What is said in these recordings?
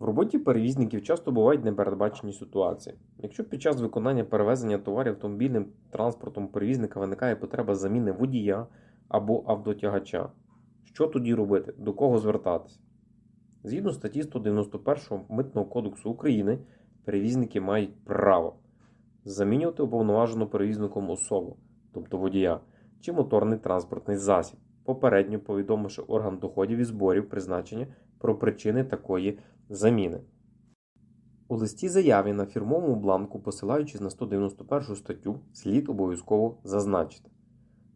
В роботі перевізників часто бувають непередбачені ситуації. Якщо під час виконання перевезення товарів автомобільним транспортом перевізника виникає потреба заміни водія або автотягача, що тоді робити? До кого звертатися? Згідно статті 191 Митного кодексу України, перевізники мають право замінювати уповноважену перевізником особу, тобто водія, чи моторний транспортний засіб, попередньо повідомивши орган доходів і зборів призначення про причини такої заміни. У листі заяві на фірмовому бланку, посилаючись на 191 статтю, слід обов'язково зазначити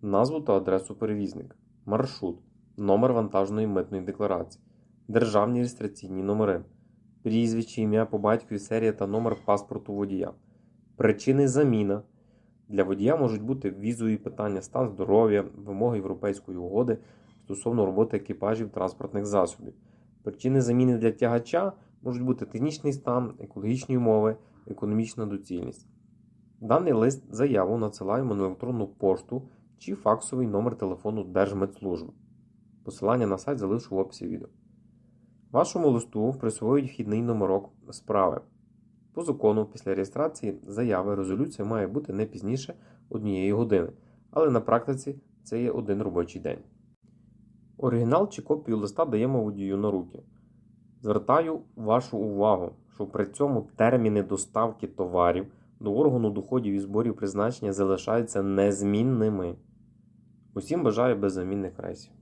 назву та адресу перевізника, маршрут, номер вантажної митної декларації, державні реєстраційні номери, прізвище, ім'я по батькові, серія та номер паспорту водія, причини заміна. Для водія можуть бути візові питання, стан здоров'я, вимоги Європейської угоди стосовно роботи екіпажів транспортних засобів. Причини заміни для тягача можуть бути технічний стан, екологічні умови, економічна доцільність. Даний лист заяву надсилаємо на електронну пошту чи факсовий номер телефону Держмедслужби. Посилання на сайт залишу в описі відео. Вашому листу присвоюють вхідний номерок справи. По закону, після реєстрації заяви резолюція має бути не пізніше однієї години, але на практиці це є один робочий день. Оригінал чи копію листа даємо водію на руки. Звертаю вашу увагу, що при цьому терміни доставки товарів до органу доходів і зборів призначення залишаються незмінними. Усім бажаю беззамінних рейсів.